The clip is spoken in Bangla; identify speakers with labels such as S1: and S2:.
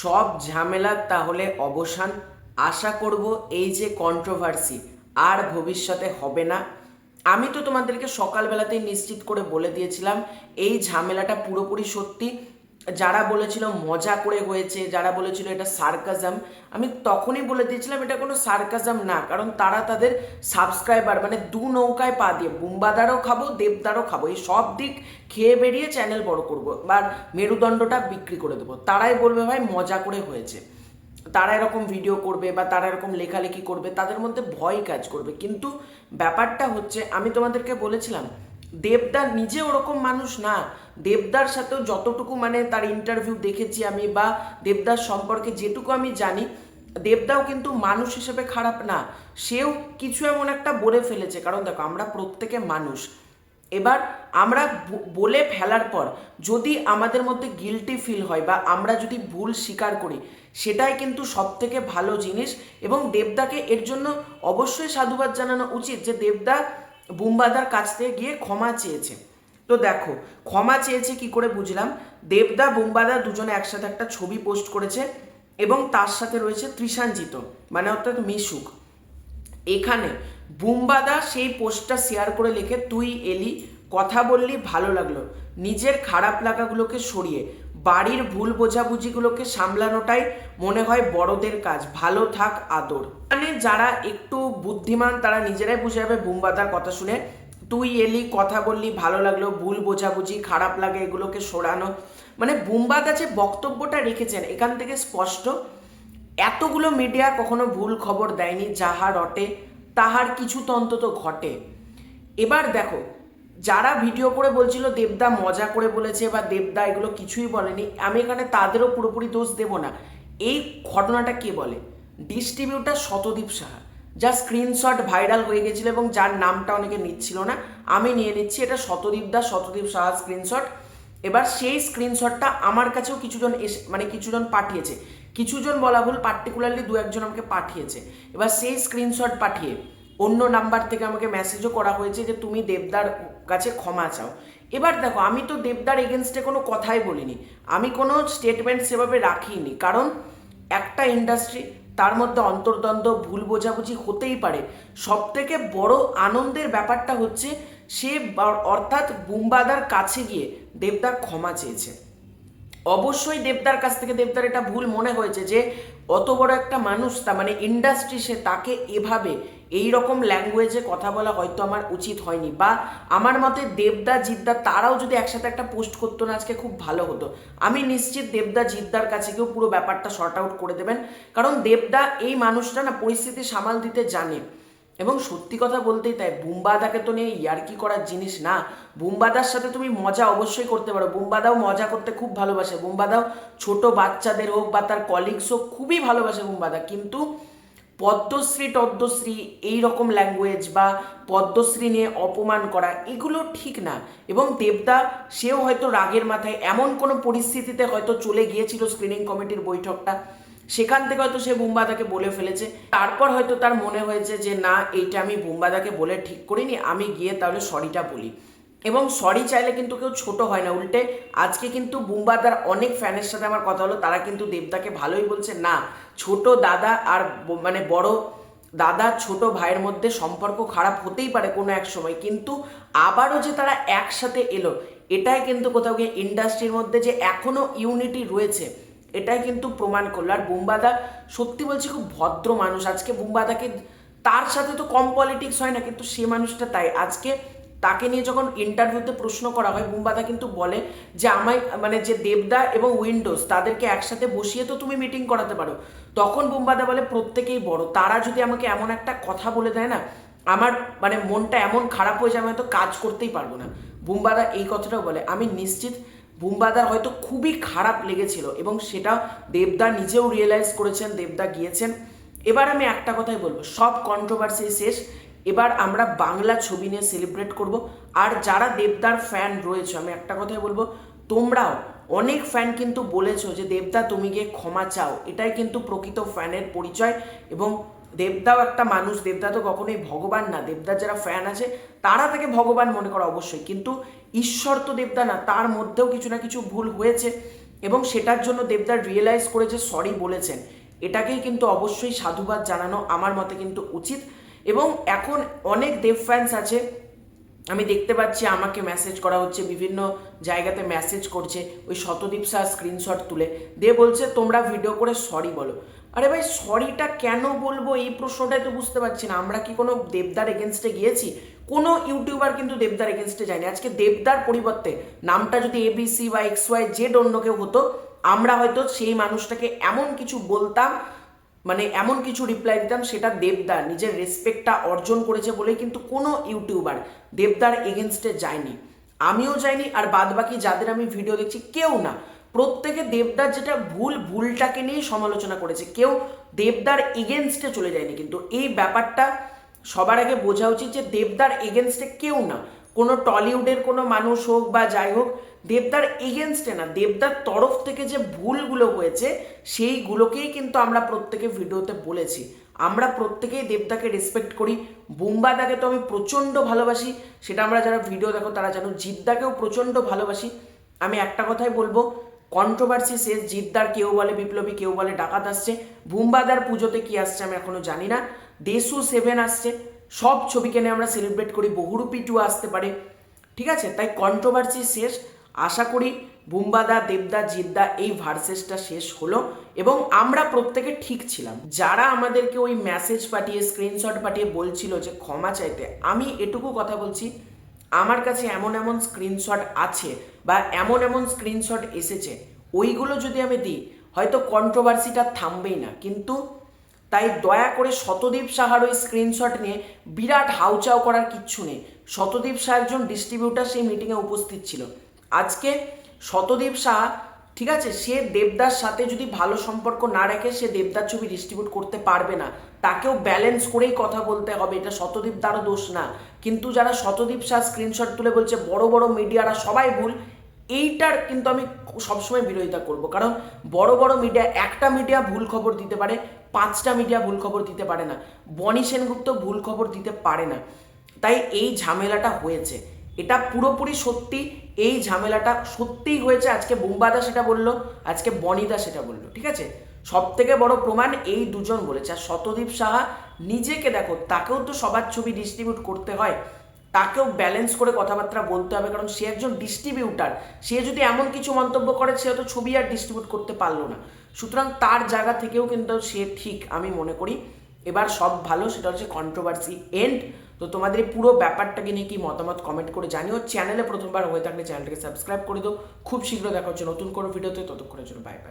S1: সব ঝামেলার তাহলে অবসান আশা করব এই যে কন্ট্রোভার্সি আর ভবিষ্যতে হবে না। আমি তো তোমাদেরকে সকালবেলাতেই নিশ্চিত করে বলে দিয়েছিলাম, এই ঝামেলাটা পুরোপুরি সত্যি। যারা বলেছিল মজা করে হয়েছে, যারা বলেছিল এটা সার্কাজাম আমি তখনই বলে দিয়েছিলাম এটা কোনো সার্কাজাম না, কারণ তারা তাদের সাবস্ক্রাইবার মানে দু নৌকায় পা দিয়ে, বুম্বাদারও খাব, দেবদারও খাব, এই সব দিক খেয়ে বেরিয়ে চ্যানেল বড় করব বা মেরুদণ্ডটা বিক্রি করে দেবো। তারাই বলবে, ভাই, মজা করে হয়েছে। তারা এরকম ভিডিও করবে বা তারা এরকম লেখালেখি করবে, তাদের মধ্যে ভয় কাজ করবে। কিন্তু ব্যাপারটা হচ্ছে, আমি তোমাদেরকে বলেছিলাম দেবদার নিজে ওরকম মানুষ না। দেবদার সাথেও যতটুকু মানে তার ইন্টারভিউ দেখেছি আমি বা দেবদার সম্পর্কে যেটুকু আমি জানি, দেবদাও কিন্তু মানুষ হিসেবে খারাপ না। সেও কিছু এমন একটা বলে ফেলেছে, কারণ দেখো আমরা প্রত্যেকে মানুষ। এবার আমরা বলে ফেলার পর যদি আমাদের মধ্যে গিলটি ফিল হয় বা আমরা যদি ভুল স্বীকার করি, সেটাই কিন্তু সব থেকে ভালো জিনিস এবং দেবদাকে এর জন্য অবশ্যই সাধুবাদ জানানো উচিত যে দেবদা বুম্বাদার কাছ থেকে গিয়ে ক্ষমা চেয়েছে। তো দেখো, ক্ষমা চেয়েছে কি করে বুঝলাম? দেবদা, বুম্বাদা দুজনে একসাথে একটা ছবি পোস্ট করেছে এবং তার সাথে রয়েছে ত্রিশাঞ্জিত মানে অর্থাৎ মিশুক। এখানে বুম্বাদা সেই পোস্টটা শেয়ার করে লিখে, তুই এলি, কথা বললি, ভালো লাগল। নিজের খারাপ লাগাগুলোকে সরিয়ে বাড়ির ভুল বোঝাবুঝিগুলোকে সামলানোটাই মনে হয় বড়দের কাজ। ভালো থাক, আদর। মানে যারা একটু বুদ্ধিমান, তারা নিজেরাই বুঝে যাবে বুম্বাদার কথা শুনে। তুই এলি, কথা বললি, ভালো লাগল, ভুল বোঝাবুঝি, খারাপ লাগে, এগুলোকে সরানো। মানে বুম্বাদা যে বক্তব্যটা রেখেছেন, এখান থেকে স্পষ্ট। এতগুলো মিডিয়া কখনো ভুল খবর দেয়নি, যাহা রটে, তাহার কিছু তো অন্তত ঘটে। এবার দেখো যারা ভিডিও করে বলছিল দেবদা মজা করে বলেছে বা দেবদা এগুলো কিছুই বলেনি, আমি এখানে তাদেরও পুরোপুরি দোষ দেব না। এই ঘটনাটা কে বলে? ডিস্ট্রিবিউটার শতদীপ সাহা যা স্ক্রিনশট ভাইরাল হয়ে গেছিল এবং যার নামটা অনেকে নিচ্ছিল না, আমি নিয়ে নিচ্ছি, এটা শতদীপ দাস, শতদীপ সাহা স্ক্রিনশট এবার সেই স্ক্রিনশটটা আমার কাছেও কিছুজন এসে মানে কিছুজন পাঠিয়েছে। কিছুজন বলা ভুল পার্টিকুলারলি দু একজন আমাকে পাঠিয়েছে। এবার সেই স্ক্রিনশট পাঠিয়ে অন্য নাম্বার থেকে আমাকে মেসেজও করা হয়েছে যে তুমি দেবদার কাছে ক্ষমা চাও। এবার দেখো, আমি তো দেবদার এগেনস্টে কোনো কথাই বলিনি। আমি কোনো স্টেটমেন্ট সেভাবে রাখিনি। কারণ একটা ইন্ডাস্ট্রি তার মধ্যে অন্তর্দ্বন্দ্ব, ভুল বোঝাবুঝি হতেই পারে। সব থেকে বড় আনন্দের ব্যাপারটা হচ্ছে, সে অর্থাৎ বুম্বাদার কাছে গিয়ে দেবদার ক্ষমা চেয়েছে। অবশ্যই দেবদার কাছ থেকে দেবদার এটা ভুল মনে হয়েছে যে, অত বড় একটা মানুষ তা মানে ইন্ডাস্ট্রি সে তাকে এভাবে এই রকম ল্যাঙ্গুয়েজে কথা বলা হয়তো আমার উচিত হয়নি বা আমার মতে দেবদা, জিদ্দা তারাও যদি একসাথে একটা পোস্ট করতো না, আজকে খুব ভালো হতো। আমি নিশ্চিত দেবদা, জিদ্দার কাছে গিয়েও পুরো ব্যাপারটা শর্ট আউট করে দেবেন। কারণ দেবদা এই মানুষটা না পরিস্থিতি সামাল দিতে জানে। এবং সত্যি কথা বলতেই তাই, বুম্বাদাকে তো নিয়ে ইয়ার্কি করার জিনিস না? বুম্বাদার সাথে তুমি মজা অবশ্যই করতে পারো। বুম্বাদাও মজা করতে খুব ভালোবাসে। বুম্বাদাও ছোট বাচ্চাদের হোক বা তার কলিগস হোক, খুবই ভালোবাসে বুম্বাদা। কিন্তু পদ্মশ্রী, টদ্মশ্রী এই রকম ল্যাঙ্গুয়েজ বা পদ্মশ্রী নিয়ে অপমান করা, এগুলো ঠিক না। এবং দেবদা, সেও হয়তো রাগের মাথায় এমন কোনো পরিস্থিতিতে হয়তো চলে গিয়েছিল স্ক্রিনিং কমিটির বৈঠকটা। সেখান থেকে হয়তো সে বুম্বাদাকে বলে ফেলেছে। তারপর হয়তো তার মনে হয়েছে যে, না, এইটা আমি বুম্বাদাকে বলে ঠিক করিনি, আমি গিয়ে তাহলে সরিটা বলি। এবং সরি চাইলে কিন্তু কেউ ছোট হয় না, উল্টে। আজকে কিন্তু বুম্বাদার অনেক ফ্যানের সাথে আমার কথা হলো, তারা কিন্তু দেবদাকে ভালোই বলছে, না, ছোট দাদা আর মানে বড় দাদা ছোট ভাইয়ের মধ্যে সম্পর্ক খারাপ হতেই পারে কোনো এক সময়, কিন্তু আবারও যে তারা একসাথে এলো, এটাই কিন্তু কোথাও গিয়ে ইন্ডাস্ট্রির মধ্যে যে এখনও ইউনিটি রয়েছে, এটাই কিন্তু প্রমাণ করল। আর বুম্বাদা সত্যি বলছি খুব ভদ্র মানুষ, আজকে বুম্বাদাকে তার সাথে তো কম পলিটিক্স হয় না, কিন্তু সে মানুষটা তাই। আজকে তাকে নিয়ে যখন ইন্টারভিউতে প্রশ্ন করা হয়, বুম্বাদা কিন্তু বলে যে, আমায় মানে যে দেবদা এবং উইন্ডোজ তাদেরকে একসাথে বসিয়ে তো তুমি মিটিং করাতে পারো। তখন বুম্বাদা বলে, প্রত্যেকেই বড়। তারা যদি আমাকে এমন একটা কথা বলে দেয় না, আমার মানে মনটা এমন খারাপ হয়ে যাবে হয়তো কাজ করতেই পারব না। বুম্বাদা এই কথাটাও বলে। আমি নিশ্চিত বুম্বাদার হয়তো খুবই খারাপ লেগেছিল এবং সেটা দেবদা নিজেও রিয়েলাইজ করেছেন, দেবদা গিয়েছেন। এবার আমি একটা কথাই বলব। সব কন্ট্রোভার্সি শেষ। এবার আমরা বাংলা ছবি নিয়ে সেলিব্রেট করব। আর যারা দেবদার ফ্যান রয়েছে, আমি একটা কথাই বলব, তোমরাও অনেক ফ্যান কিন্তু বলেছ যে, দেবদা, তুমি গিয়ে ক্ষমা চাও। এটাই কিন্তু প্রকৃত ফ্যানের পরিচয় এবং দেবদাও একটা মানুষ। দেবদা তো কখনোই ভগবান না। দেবদার যারা ফ্যান আছে, তারা তাকে ভগবান মনে করে অবশ্যই। কিন্তু ঈশ্বর তো দেবদা না, তার মধ্যেও কিছু না কিছু ভুল হয়েছে এবং সেটার জন্য দেবদার রিয়েলাইজ করেছে সরি বলেছেন। এটাকেই কিন্তু অবশ্যই সাধুবাদ জানানো আমার মতে কিন্তু উচিত। এবং এখন অনেক দেব ফ্যান্স আছে। আমি দেখতে পাচ্ছি আমাকে মেসেজ করা হচ্ছে, বিভিন্ন জায়গাতে মেসেজ করছে। ওই শতদীপ শাহ স্ক্রিনশট তুলে। দিয়ে বলছে, তোমরা ভিডিও করে সরি বলো। আরে ভাই সরিটা কেন বলব? এই প্রশ্নটাই তো বুঝতে পারছি না। আমরা কি কোনো দেবদার এগেনস্টে গিয়েছি? কোনো ইউটিউবার কিন্তু দেবদার এগেনস্টে যায়নি। আজকে দেবদার পরিবর্তে নামটা যদি এবিসি বা এক্স ওয়াই জেড অন্য কেউ হতো, আমরা হয়তো সেই মানুষটাকে এমন কিছু বলতাম মানে এমন কিছু রিপ্লাই দিতাম, সেটা দেবদার। নিজের রেসপেক্টটা অর্জন করেছে বলেই কিন্তু কোনো ইউটিউবার দেবদার এগেনস্টে যায়নি। আমিও যাইনি, আর বাদ বাকি যাদের আমি ভিডিও দেখছি কেউ না। প্রত্যেকে দেবদার যেটা ভুল, ভুলটাকে নিয়েই সমালোচনা করেছে। কেউ দেবদার এগেনস্টে চলে যায়নি। কিন্তু এই ব্যাপারটা সবার আগে বোঝা উচিত যে দেবদার এগেনস্টে কেউ না। কোনো টলিউডের কোনো মানুষ হোক বা যাই হোক দেবদার এগেনস্টে না, দেবদার তরফ থেকে যে ভুলগুলো হয়েছে, সেইগুলোকেই কিন্তু আমরা প্রত্যেকে ভিডিওতে বলেছি। আমরা প্রত্যেকেই দেবদাকে রেসপেক্ট করি। বুম্বাদাকে তো আমি প্রচণ্ড ভালোবাসি, সেটা আমরা যারা ভিডিও দেখো তারা জানো, জিদ্দাকেও প্রচণ্ড ভালোবাসি। আমি একটা কথাই বলব কন্ট্রোভার্সি শেষ, জিদ্দার কেউ বলে বিপ্লবী, কেউ বলে ডাকাত আসছে। বুম্বাদার পুজোতে কি আসছে আমি এখনও জানি না। দেশু সেভেন আসছে, সব ছবিকে নিয়ে আমরা সেলিব্রেট করি, বহুরূপী টু আসতে পারে। ঠিক আছে? তাই কন্ট্রোভার্সি শেষ আশা করি বুম্বাদা, দেবদা, জিদ্দা এই ভার্সেসটা শেষ হলো এবং আমরা প্রত্যেকে ঠিক ছিলাম। যারা আমাদেরকে ওই মেসেজ পাঠিয়ে স্ক্রিনশট পাঠিয়ে বলছিল যে ক্ষমা চাইতে, আমি এটুকু কথা বলছি, আমার কাছে এমন এমন স্ক্রিনশট আছে বা এমন এমন স্ক্রিনশট এসেছে, ওইগুলো যদি আমি দিই, হয়তো কন্ট্রোভার্সিটা থামবেই না। কিন্তু তাই দয়া করে শতদীপ সাহার ওই স্ক্রিনশট নিয়ে বিরাট হাউচাও করার কিচ্ছু নেই। শতদীপ শাহ একজন ডিস্ট্রিবিউটার সেই মিটিংয়ে উপস্থিত ছিল। আজকে শতদীপ সাহা ঠিক আছে, সে দেবদার সাথে যদি ভালো সম্পর্ক না রাখে সে দেবদার ছবি ডিস্ট্রিবিউট করতে পারবে না, তাকেও ব্যালেন্স করেই কথা বলতে হবে, এটা শতদীপ দ্বারও দোষ না। কিন্তু যারা শতদীপ শাহ স্ক্রিনশট তুলে বলছে, বড় বড় মিডিয়ারা সবাই ভুল, এইটার কিন্তু আমি সবসময় বিরোধিতা করব। কারণ বড় বড় মিডিয়া, একটা মিডিয়া ভুল খবর দিতে পারে, পাঁচটা মিডিয়া ভুল খবর দিতে পারে না। বনি সেনগুপ্ত ভুল খবর দিতে পারে না। তাই এই ঝামেলাটা হয়েছে। এটা পুরোপুরি সত্যি, এই ঝামেলাটা সত্যিই হয়েছে, আজকে বুম্বাদা সেটা বলল, আজকে বনিদা সেটা বলল, ঠিক আছে? সব থেকে বড় প্রমাণ এই দুজন বলেছে, আর শতদীপ সাহা নিজেকে দেখো, তাকেও তো সবার ছবি ডিস্ট্রিবিউট করতে হয়, তাকেও ব্যালেন্স করে কথাবার্তা বলতে হবে, কারণ সে একজন ডিস্ট্রিবিউটার সে যদি এমন কিছু মন্তব্য করে, সে তো ছবি আর ডিস্ট্রিবিউট করতে পারল না। সুতরাং তার জায়গা থেকেও কিন্তু সে ঠিক, আমি মনে করি। এবার সব ভালো, সেটা হচ্ছে কন্ট্রোভার্সি এন্ড তো তোমাদের পুরো ব্যাপারটাকে নিয়ে কি মতামত কমেন্ট করে জানিও। চ্যানেলে প্রথমবার হয়ে থাকলে চ্যানেলটাকে সাবস্ক্রাইব করে দিও। খুব শীঘ্র দেখা হচ্ছে নতুন কোনো ভিডিওতে ততক্ষণের জন্য বাই বাই